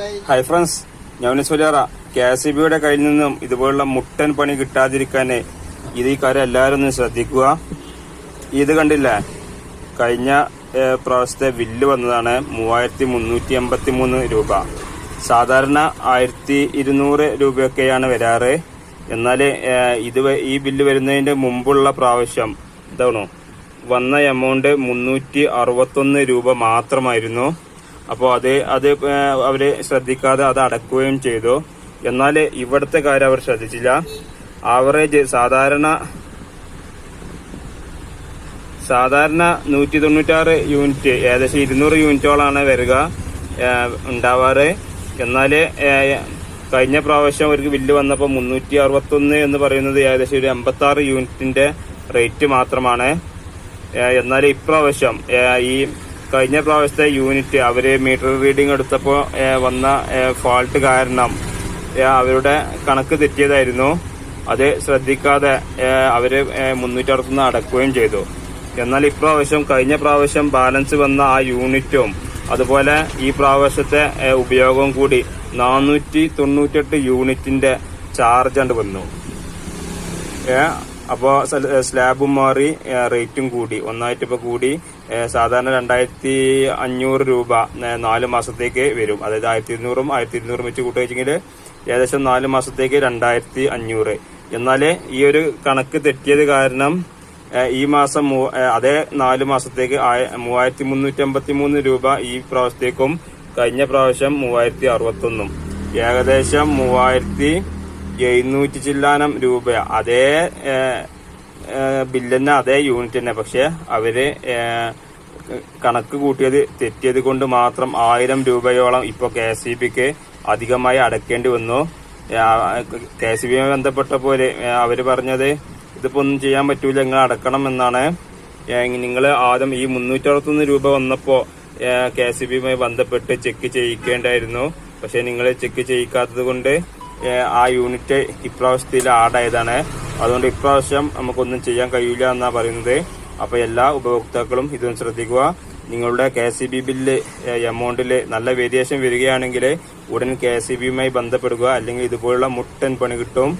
Hi friends ഞാൻ സൊലിയാറ K S ബിയുടെ കയ്യിൽ നിന്നും ഇതുപോലുള്ള മുട്ടൻ പണി കിട്ടാതിരിക്കാൻ ഇത് ഈ കാര്യം എല്ലാവരും ഒന്ന് ശ്രദ്ധിക്കുക. ഇത് കണ്ടില്ലേ? കഴിഞ്ഞ പ്രാവശ്യത്തെ ബില്ല് വന്നതാണ് മൂവായിരത്തി മുന്നൂറ്റി എൺപത്തി മൂന്ന് രൂപ. സാധാരണ ആയിരത്തി ഇരുന്നൂറ് രൂപയൊക്കെയാണ് വരാറ്. എന്നാൽ ഇത് ഈ ബില്ല് വരുന്നതിന്റെ മുമ്പുള്ള പ്രാവശ്യം ഇതാണോ? വന്ന എമൗണ്ട് മുന്നൂറ്റി അറുപത്തൊന്ന് രൂപ മാത്രമായിരുന്നു. അപ്പോൾ അത് അത് അവർ ശ്രദ്ധിക്കാതെ അത് അടക്കുകയും ചെയ്തു. എന്നാൽ ഇവിടുത്തെ കാര്യം അവർ ശ്രദ്ധിച്ചില്ല. ആവറേജ് സാധാരണ സാധാരണ നൂറ്റി തൊണ്ണൂറ്റാറ് യൂണിറ്റ് ഏകദേശം ഇരുന്നൂറ് യൂണിറ്റോളാണ് വരിക ഉണ്ടാവാറ്. എന്നാൽ കഴിഞ്ഞ പ്രാവശ്യം അവർക്ക് ബില്ല് വന്നപ്പോൾ മുന്നൂറ്റി അറുപത്തൊന്ന് എന്ന് പറയുന്നത് ഏകദേശം ഒരു എൺപത്തി ആറ് യൂണിറ്റിന്റെ റേറ്റ് മാത്രമാണ്. എന്നാൽ ഇപ്രാവശ്യം ഈ കഴിഞ്ഞ പ്രാവശ്യത്തെ യൂണിറ്റ് അവർ മീറ്റർ റീഡിംഗ് എടുത്തപ്പോൾ വന്ന ഫാൾട്ട് കാരണം അവരുടെ കണക്ക് തെറ്റിയതായിരുന്നു. അത് ശ്രദ്ധിക്കാതെ അവർ മുന്നൂറ്റി അറുപത്തൊന്ന് അടക്കുകയും ചെയ്തു. എന്നാൽ ഇപ്രാവശ്യം കഴിഞ്ഞ പ്രാവശ്യം ബാലൻസ് വന്ന ആ യൂണിറ്റും അതുപോലെ ഈ പ്രാവശ്യത്തെ ഉപയോഗവും കൂടി നാനൂറ്റി തൊണ്ണൂറ്റെട്ട് യൂണിറ്റിന്റെ ചാർജ് വന്നു. ഏ, അപ്പോ സ്ലാബും മാറി റേറ്റും കൂടി. ഒന്നായിട്ട് ഇപ്പൊ കൂടി സാധാരണ രണ്ടായിരത്തി അഞ്ഞൂറ് രൂപ നാല് മാസത്തേക്ക് വരും. അതായത് ആയിരത്തി ഇരുന്നൂറും ആയിരത്തി ഇരുന്നൂറും വെച്ച് കൂട്ടി വെച്ചിട്ടുണ്ടെങ്കിൽ ഏകദേശം നാല് മാസത്തേക്ക് രണ്ടായിരത്തി അഞ്ഞൂറ്. എന്നാൽ ഈ ഒരു കണക്ക് തെറ്റിയത് കാരണം ഈ മാസം അതേ നാല് മാസത്തേക്ക് മൂവായിരത്തി മുന്നൂറ്റി അമ്പത്തി മൂന്ന് രൂപ ഈ പ്രാവശ്യത്തേക്കും കഴിഞ്ഞ പ്രാവശ്യം മൂവായിരത്തി അറുപത്തൊന്നും ഏകദേശം മൂവായിരത്തി എഴുന്നൂറ്റി ചില്ലാനം രൂപ. അതേ ബില്ലെന്ന അതേ യൂണിറ്റ് തന്നെ. പക്ഷെ അവർ കണക്ക് കൂട്ടിയത് തെറ്റിയത് കൊണ്ട് മാത്രം ആയിരം രൂപയോളം ഇപ്പൊ കെ എസ് ഇ ബിക്ക് അധികമായി അടക്കേണ്ടി വന്നു. കെ എസ് ബിയുമായി ബന്ധപ്പെട്ട പോലെ അവർ പറഞ്ഞത് ഇതിപ്പോ ഒന്നും ചെയ്യാൻ പറ്റൂല നിങ്ങൾ അടക്കണം എന്നാണ്. നിങ്ങൾ ആദ്യം ഈ മുന്നൂറ്റി അറുപത്തൊന്ന് രൂപ വന്നപ്പോ കെ എസ് ബിയുമായി ബന്ധപ്പെട്ട് ചെക്ക് ചെയ്യിക്കേണ്ടായിരുന്നു. പക്ഷെ നിങ്ങൾ ചെക്ക് ചെയ്യിക്കാത്തത് കൊണ്ട് ആ യൂണിറ്റ് ഇപ്രാവശ്യത്തിൽ ആഡായതാണ്. അതുകൊണ്ട് ഇപ്രാവശ്യം നമുക്കൊന്നും ചെയ്യാൻ കഴിയില്ല എന്നാണ് പറയുന്നത്. അപ്പൊ എല്ലാ ഉപഭോക്താക്കളും ഇതൊന്ന് ശ്രദ്ധിക്കുക. നിങ്ങളുടെ കെ സി ബി ബില്ല് എമൗണ്ടിൽ നല്ല വേരിയേഷൻ വരികയാണെങ്കിൽ ഉടൻ കെ സി ബിയുമായി ബന്ധപ്പെടുക. അല്ലെങ്കിൽ ഇതുപോലുള്ള മുട്ടൻ പണി കിട്ടും.